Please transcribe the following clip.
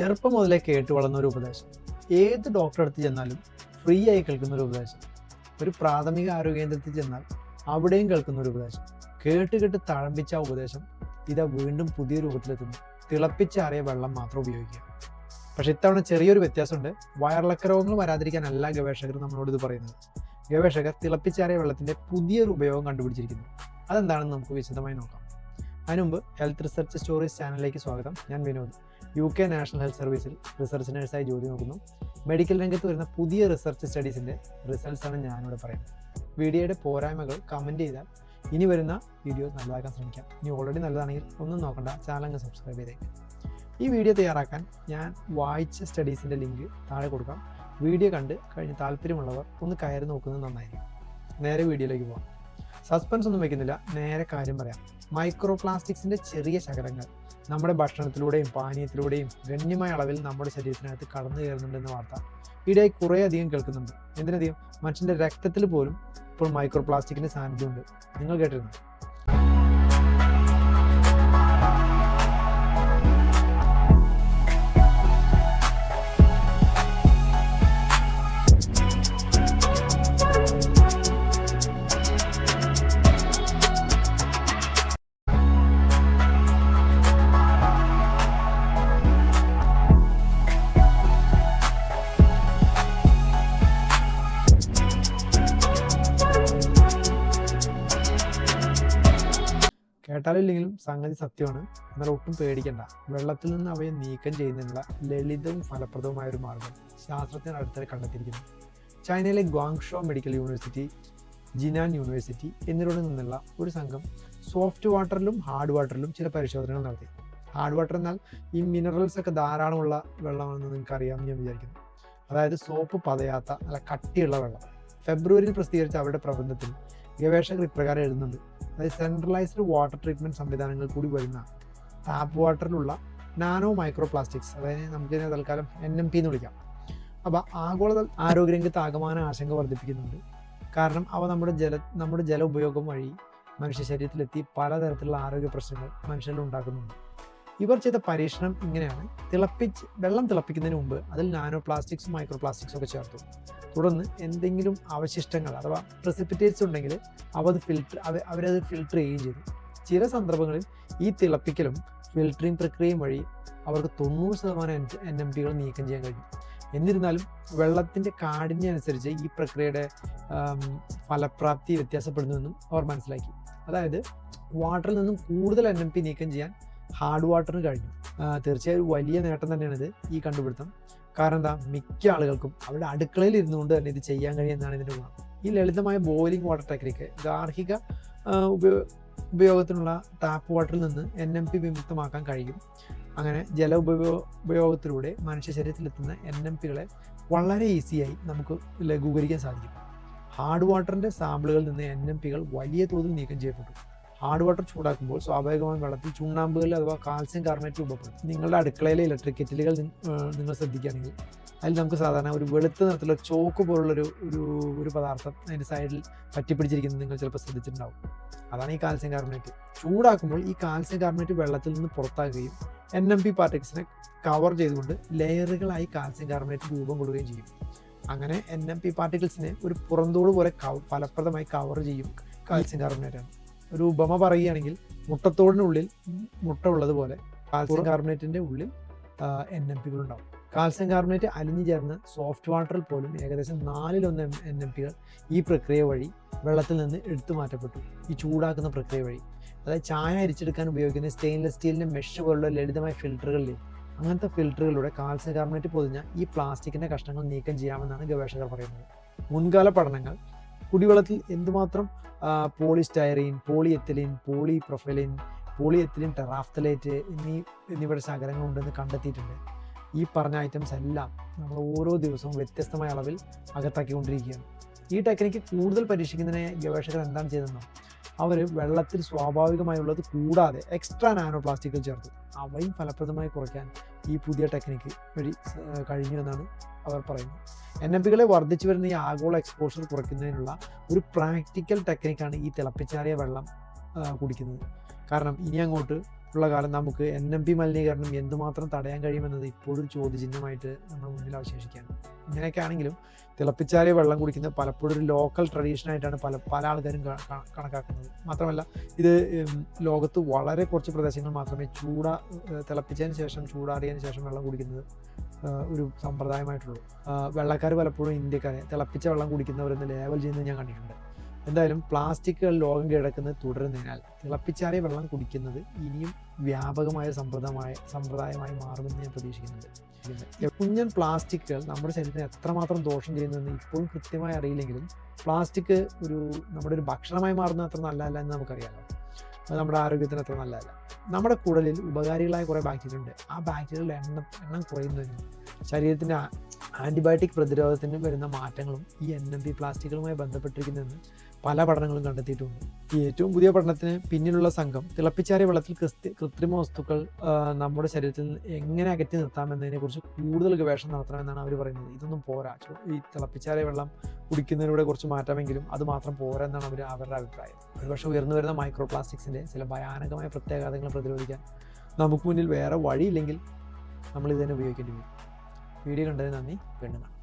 ചെറുപ്പം മുതലേ കേട്ട് വളർന്ന ഒരു ഉപദേശം. ഏത് ഡോക്ടറെ അടുത്ത് ചെന്നാലും ഫ്രീ ആയി കേൾക്കുന്ന ഒരു ഉപദേശം. ഒരു പ്രാഥമിക ആരോഗ്യ കേന്ദ്രത്തിൽ ചെന്നാൽ അവിടെയും കേൾക്കുന്ന ഒരു ഉപദേശം. കേട്ട് കേട്ട് തഴമ്പിച്ച ആ ഉപദേശം ഇതാ വീണ്ടും പുതിയ രൂപത്തിലെത്തുന്നു. തിളപ്പിച്ചാറിയ വെള്ളം മാത്രം ഉപയോഗിക്കുക. പക്ഷെ ഇത്തവണ ചെറിയൊരു വ്യത്യാസമുണ്ട്. വയറിളക്ക രോഗങ്ങൾ വരാതിരിക്കാനല്ല ഗവേഷകർ നമ്മളോട് ഇത് പറയുന്നത്. ഗവേഷകർ തിളപ്പിച്ചാറിയ വെള്ളത്തിന്റെ പുതിയൊരു ഉപയോഗം കണ്ടുപിടിച്ചിരിക്കുന്നു. അതെന്താണെന്ന് നമുക്ക് വിശദമായി നോക്കാം. അതിനുമുമ്പ് ഹെൽത്ത് റിസർച്ച് സ്റ്റോറീസ് ചാനലിലേക്ക് സ്വാഗതം. ഞാൻ Vinod. U K national health സർവീസിൽ റിസർച്ച് നഴ്സായി ജോലി നോക്കുന്നു. മെഡിക്കൽ രംഗത്ത് വരുന്ന പുതിയ റിസർച്ച് സ്റ്റഡീസിന്റെ റിസൾട്ട്സ് ആണ് ഞാനിവിടെ പറയുന്നത്. വീഡിയോയുടെ പോരായ്മകൾ കമന്റ് ചെയ്താൽ ഇനി വരുന്ന വീഡിയോസ് നല്ലതാക്കാൻ ശ്രമിക്കാം. ഇനി ഓൾറെഡി നല്ലതാണെങ്കിൽ ഒന്നും നോക്കണ്ട ചാനൽ അങ്ങ് സബ്സ്ക്രൈബ് ചെയ്തേക്കാം. ഈ വീഡിയോ തയ്യാറാക്കാൻ ഞാൻ വായിച്ച സ്റ്റഡീസിന്റെ ലിങ്ക് താഴെ കൊടുക്കാം. വീഡിയോ കണ്ട് കഴിഞ്ഞ് താല്പര്യമുള്ളവർ ഒന്ന് കയറി നോക്കുന്നത് നന്നായിരിക്കും. നേരെ വീഡിയോയിലേക്ക് പോകാം സസ്പെൻസ് ഒന്നും വയ്ക്കുന്നില്ല നേരെ കാര്യം പറയാം. മൈക്രോ പ്ലാസ്റ്റിക്സിന്റെ ചെറിയ ശകലങ്ങൾ. നമ്മുടെ ഭക്ഷണത്തിലൂടെയും പാനീയത്തിലൂടെയും ഗണ്യമായ അളവിൽ നമ്മുടെ ശരീരത്തിനകത്ത് കടന്നു കയറുന്നുണ്ടെന്ന വാർത്ത ഈയിടെയായി കുറേ അധികം കേൾക്കുന്നുണ്ട്. എന്തിനധികം? മനുഷ്യന്റെ രക്തത്തിൽ പോലും ഇപ്പോൾ മൈക്രോ പ്ലാസ്റ്റിക്കിന്റെ സാന്നിധ്യമുണ്ട്. നിങ്ങൾ കേട്ടിരുന്നു? കേട്ടാലില്ലെങ്കിലും സംഗതി സത്യമാണ്. എന്നാൽ ഒട്ടും പേടിക്കണ്ട. വെള്ളത്തിൽ നിന്ന് അവയെ നീക്കം ചെയ്യുന്നതിനുള്ള ലളിതവും ഫലപ്രദവുമായ ഒരു മാർഗം ശാസ്ത്രജ്ഞർ അടുത്തിടെ കണ്ടെത്തിയിരിക്കുന്നു. ചൈനയിലെ Guangzhou medical university Jinan university എന്നിവരിൽ നിന്നുള്ള ഒരു സംഘം സോഫ്റ്റ് വാട്ടറിലും ഹാർഡ് വാട്ടറിലും ചില പരിശോധനകൾ നടത്തി. ഹാർഡ് വാട്ടർ എന്നാൽ ഈ മിനറൽസ് ഒക്കെ ധാരാളമുള്ള വെള്ളമാണെന്ന് നിങ്ങൾക്ക് അറിയാമെന്ന് ഞാൻ വിചാരിക്കുന്നു. അതായത് സോപ്പ് പതയാത്ത നല്ല കട്ടിയുള്ള വെള്ളം. ഫെബ്രുവരിയിൽ പ്രസിദ്ധീകരിച്ച അവരുടെ പ്രബന്ധത്തിൽ ഗവേഷകർ ഇപ്രകാരം എഴുതുന്നുണ്ട്. അതായത് സെൻട്രലൈസ്ഡ് വാട്ടർ ട്രീറ്റ്മെന്റ് സംവിധാനങ്ങൾ കൂടി വരുന്ന ടാപ്പ് വാട്ടറിലുള്ള നാനോ മൈക്രോ പ്ലാസ്റ്റിക്സ് അതായത് നമുക്കിതിനെ തൽക്കാലം എൻ എം പി എന്ന് വിളിക്കാം. അപ്പോൾ ആഗോള ആരോഗ്യരംഗത്ത് ആകമാന ആശങ്ക വർദ്ധിപ്പിക്കുന്നുണ്ട്. കാരണം അവ നമ്മുടെ ജല നമ്മുടെ ജല ഉപയോഗം വഴി മനുഷ്യ ശരീരത്തിലെത്തി പലതരത്തിലുള്ള ആരോഗ്യ പ്രശ്നങ്ങൾ മനുഷ്യരിൽ ഉണ്ടാക്കുന്നുണ്ട്. ഇവർ ചെയ്ത പരീക്ഷണം ഇങ്ങനെയാണ്. തിളപ്പിച്ച് വെള്ളം തിളപ്പിക്കുന്നതിന് മുമ്പ് അതിൽ നാനോ പ്ലാസ്റ്റിക്സും മൈക്രോ പ്ലാസ്റ്റിക്സും ഒക്കെ ചേർത്തു. തുടർന്ന് എന്തെങ്കിലും അവശിഷ്ടങ്ങൾ അഥവാ പ്രസിപ്പിറ്റേറ്റ്സ് ഉണ്ടെങ്കിൽ അവ അത് ഫിൽറ്റർ അവരത് ഫിൽട്ടർ ചെയ്യുകയും ചെയ്തു. ചില സന്ദർഭങ്ങളിൽ ഈ തിളപ്പിക്കലും ഫിൽട്ടറിംഗ് പ്രക്രിയയും വഴി അവർക്ക് തൊണ്ണൂറ് ശതമാനം എൻ എം പികൾ നീക്കം ചെയ്യാൻ കഴിഞ്ഞു. എന്നിരുന്നാലും വെള്ളത്തിന്റെ കാഠിന്യം അനുസരിച്ച് ഈ പ്രക്രിയയുടെ ഫലപ്രാപ്തി വ്യത്യാസപ്പെടുന്നുവെന്നും അവർ മനസ്സിലാക്കി. അതായത് വാട്ടറിൽ നിന്നും കൂടുതൽ എൻ എം പി നീക്കം ചെയ്യാൻ ഹാർഡ് വാട്ടറിന് കഴിഞ്ഞു. തീർച്ചയായും വലിയ നേട്ടം തന്നെയാണിത് ഈ കണ്ടുപിടുത്തം. കാരണം എന്താ? മിക്ക ആളുകൾക്കും അവരുടെ അടുക്കളയിൽ ഇരുന്നുകൊണ്ട് തന്നെ ഇത് ചെയ്യാൻ കഴിയുന്നതാണ് ഇതിന്റെ ഗുണം. ഈ ലളിതമായ ബോയിലിംഗ് വാട്ടർ ടെക്നിക്ക് ഗാർഹിക ഉപയോഗ ഉപയോഗത്തിനുള്ള ടാപ്പ് വാട്ടറിൽ നിന്ന് എൻ എം പി വിമുക്തമാക്കാൻ കഴിയും. അങ്ങനെ ജല ഉപയോഗ ഉപയോഗത്തിലൂടെ മനുഷ്യ ശരീരത്തിലെത്തുന്ന എൻ എം പികളെ വളരെ ഈസിയായി നമുക്ക് ലഘൂകരിക്കാൻ സാധിക്കും. ഹാർഡ് വാട്ടറിന്റെ സാമ്പിളുകളിൽ നിന്ന് എൻ എം പികൾ വലിയ തോതിൽ നീക്കം ചെയ്യപ്പെട്ടു. ഹാർഡ് വാട്ടർ ചൂടാക്കുമ്പോൾ സ്വാഭാവികമായും വെള്ളത്തിൽ ചുണ്ണാമ്പുകൾ അഥവാ കാൽസ്യം കാർബണേറ്റ് രൂപപ്പെടും. നിങ്ങളുടെ അടുക്കളയിലെ ഇലക്ട്രിക് കെറ്റിലുകൾ നിങ്ങൾ ശ്രദ്ധിക്കുകയാണെങ്കിൽ അതിൽ നമുക്ക് സാധാരണ ഒരു വെളുത്ത നിറത്തിലുള്ള ചോക്ക് പോലുള്ളൊരു ഒരു ഒരു പദാർത്ഥം അതിന്റെ സൈഡിൽ പറ്റിപ്പിടിച്ചിരിക്കുന്നത് നിങ്ങൾ ചിലപ്പോൾ ശ്രദ്ധിച്ചിട്ടുണ്ടാവും. അതാണ് ഈ കാൽസ്യം കാർബണേറ്റ്. ചൂടാക്കുമ്പോൾ ഈ കാൽസ്യം കാർബണേറ്റ് വെള്ളത്തിൽ നിന്ന് പുറത്താക്കുകയും എൻ എം പി പാർട്ടിക്സിനെ കവർ ചെയ്തുകൊണ്ട് ലെയറുകളായി കാൽസ്യം കാർബണേറ്റ് രൂപം കൊള്ളുകയും ചെയ്യും. അങ്ങനെ എൻ എം പി പാർട്ടിക്കിൾസിനെ ഒരു പുറന്തോട് പോലെ ഫലപ്രദമായി കവർ ചെയ്യും കാൽസ്യം കാർബണേറ്റ് ആണ് ഒരു ഉപമ പറയുകയാണെങ്കിൽ മുട്ടത്തോടിനുള്ളിൽ മുട്ട ഉള്ളതുപോലെ കാൽസ്യം കാർബണേറ്റിന്റെ ഉള്ളിൽ എൻ എം പികൾ ഉണ്ടാവും കാൽസ്യം കാർബണേറ്റ് അലിഞ്ഞു ചേർന്ന് സോഫ്റ്റ് വാട്ടറിൽ പോലും ഏകദേശം നാലിലൊന്ന് എൻ എം പികൾ ഈ പ്രക്രിയ വഴി വെള്ളത്തിൽ നിന്ന് എടുത്തു മാറ്റപ്പെട്ടു. ഈ ചൂടാക്കുന്ന പ്രക്രിയ വഴി. അതായത് ചായ അരിച്ചെടുക്കാൻ ഉപയോഗിക്കുന്ന സ്റ്റെയിൻലെസ് സ്റ്റീലിന്റെ മെഷ് പോലുള്ള ലളിതമായ ഫിൽറ്ററുകളിൽ അങ്ങനത്തെ ഫിൽറ്ററുകളിലൂടെ കാൽസ്യം കാർബണേറ്റ് പൊതിഞ്ഞ ഈ പ്ലാസ്റ്റിക്കിന്റെ കഷ്ണങ്ങൾ നീക്കം ചെയ്യാമെന്നാണ് ഗവേഷകർ പറയുന്നത്. മുൻകാല പഠനങ്ങൾ. കുടിവെള്ളത്തിൽ എന്തുമാത്രം പോളിസ്റ്റൈറീൻ പോളിയെത്തലിൻ പോളി പ്രൊഫൈലിൻ പോളിയെത്തലിൻ ടെറാഫ്തലേറ്റ് എന്നീ എന്നിവയുടെ ശകലങ്ങൾ ഉണ്ടെന്ന് കണ്ടെത്തിയിട്ടുണ്ട്. ഈ പറഞ്ഞ ഐറ്റംസ് എല്ലാം നമ്മൾ ഓരോ ദിവസവും വ്യത്യസ്തമായ അളവിൽ അകത്താക്കിക്കൊണ്ടിരിക്കുകയാണ്. ഈ ടെക്നിക്ക് കൂടുതൽ പരീക്ഷിക്കുന്നതിന് ഗവേഷകർ എന്താണ് ചെയ്തതെന്നോ? അവർ വെള്ളത്തിൽ സ്വാഭാവികമായുള്ളത് കൂടാതെ എക്സ്ട്രാ നാനോ പ്ലാസ്റ്റിക്കുകൾ ചേർത്തു. അവയും ഫലപ്രദമായി കുറയ്ക്കാൻ ഈ പുതിയ ടെക്നിക്ക് വഴി കഴിഞ്ഞു എന്നാണ് അവർ പറയുന്നത്. എൻ എം പികളെ വർദ്ധിച്ചു വരുന്ന ഈ ആഗോള എക്സ്പോഷർ കുറയ്ക്കുന്നതിനുള്ള ഒരു പ്രാക്ടിക്കൽ ടെക്നിക്കാണ് ഈ തിളപ്പിച്ചാറിയ വെള്ളം കുടിക്കുന്നത്. കാരണം ഇനി അങ്ങോട്ട് ഉള്ള കാലം നമുക്ക് എൻ എം പി മലിനീകരണം എന്തുമാത്രം തടയാൻ കഴിയുമെന്നത് ഇപ്പോഴും ചോദ്യചിഹ്നമായിട്ട് നമ്മുടെ മുന്നിൽ അവശേഷിക്കുകയാണ്. ഇങ്ങനെയൊക്കെ ആണെങ്കിലും തിളപ്പിച്ചാറിയ വെള്ളം കുടിക്കുന്ന പലപ്പോഴും ഒരു ലോക്കൽ ട്രഡീഷൻ ആയിട്ടാണ് പല പല ആൾക്കാരും കണക്കാക്കുന്നത്. മാത്രമല്ല ഇത് ലോകത്ത് വളരെ കുറച്ച് പ്രദേശങ്ങൾ മാത്രമേ ചൂട തിളപ്പിച്ചതിന് ശേഷം ചൂടാറിയതിന് ശേഷം വെള്ളം കുടിക്കുന്നത് ഒരു സമ്പ്രദായമായിട്ടുള്ളൂ. വെള്ളക്കാർ പലപ്പോഴും ഇന്ത്യക്കാരെ തിളപ്പിച്ച വെള്ളം കുടിക്കുന്നവരെന്ന് ലേബൽ ചെയ്യുന്നത് ഞാൻ കണ്ടിട്ടുണ്ട്. എന്തായാലും പ്ലാസ്റ്റിക്കുകൾ ലോകം കിടക്കുന്നത് തുടരുന്നതിനാൽ തിളപ്പിച്ചാറിയ വെള്ളം കുടിക്കുന്നത് ഇനിയും വ്യാപകമായ സമ്പ്രദമായ സമ്പ്രദായമായി മാറുമെന്ന് ഞാൻ പ്രതീക്ഷിക്കുന്നുണ്ട്. കുഞ്ഞൻ പ്ലാസ്റ്റിക്കുകൾ നമ്മുടെ ശരീരത്തിന് എത്രമാത്രം ദോഷം ചെയ്യുന്നതെന്ന് ഇപ്പോഴും കൃത്യമായി അറിയില്ലെങ്കിലും പ്ലാസ്റ്റിക് ഒരു നമ്മുടെ ഒരു ഭക്ഷണമായി മാറുന്നത് അത്ര നല്ലതല്ല എന്ന് നമുക്കറിയാമല്ലോ അത് നമ്മുടെ ആരോഗ്യത്തിന് അത്ര നല്ലതല്ല. നമ്മുടെ കുടലിൽ ഉപകാരികളായ കുറേ ബാക്ടീരിയ ഉണ്ട് ആ ബാക്ടീരിയകളുടെ എണ്ണം എണ്ണം കുറയുന്നതിനും ശരീരത്തിന്റെ ആന്റിബയോട്ടിക് പ്രതിരോധത്തിന് വരുന്ന മാറ്റങ്ങളും ഈ എൻ എം പി പ്ലാസ്റ്റിക്കുകളുമായി ബന്ധപ്പെട്ടിരിക്കുന്നതെന്ന് പല പഠനങ്ങളും കണ്ടെത്തിയിട്ടുണ്ട്. ഈ ഏറ്റവും പുതിയ പഠനത്തിന് പിന്നിലുള്ള സംഘം തിളപ്പിച്ചാറിയ വെള്ളത്തിൽ ക്രിസ്തി കൃത്രിമ വസ്തുക്കൾ നമ്മുടെ ശരീരത്തിൽ നിന്ന് എങ്ങനെ അകറ്റി നിർത്താമെന്നതിനെക്കുറിച്ച് കൂടുതൽ ഗവേഷണം നടത്തണമെന്നാണ് അവർ പറയുന്നത്. ഇതൊന്നും പോരാ. ഈ തിളപ്പിച്ചാറിയ വെള്ളം കുടിക്കുന്നതിലൂടെ കുറച്ച് മാറ്റാമെങ്കിലും അത് മാത്രം പോരാ എന്നാണ് അവർ അവരുടെ അഭിപ്രായം. ഒരുപക്ഷെ ഉയർന്നു വരുന്ന മൈക്രോ പ്ലാസ്റ്റിക്സിന്റെ ചില ഭയാനകമായ പ്രത്യാഘാതങ്ങൾ പ്രതിരോധിക്കാൻ നമുക്ക് മുന്നിൽ വേറെ വഴിയില്ലെങ്കിൽ നമ്മൾ ഇത് തന്നെ ഉപയോഗിക്കേണ്ടി വരും. വീഡിയോ കണ്ടതിന് നന്ദി. വീണ്ടും കാണാം.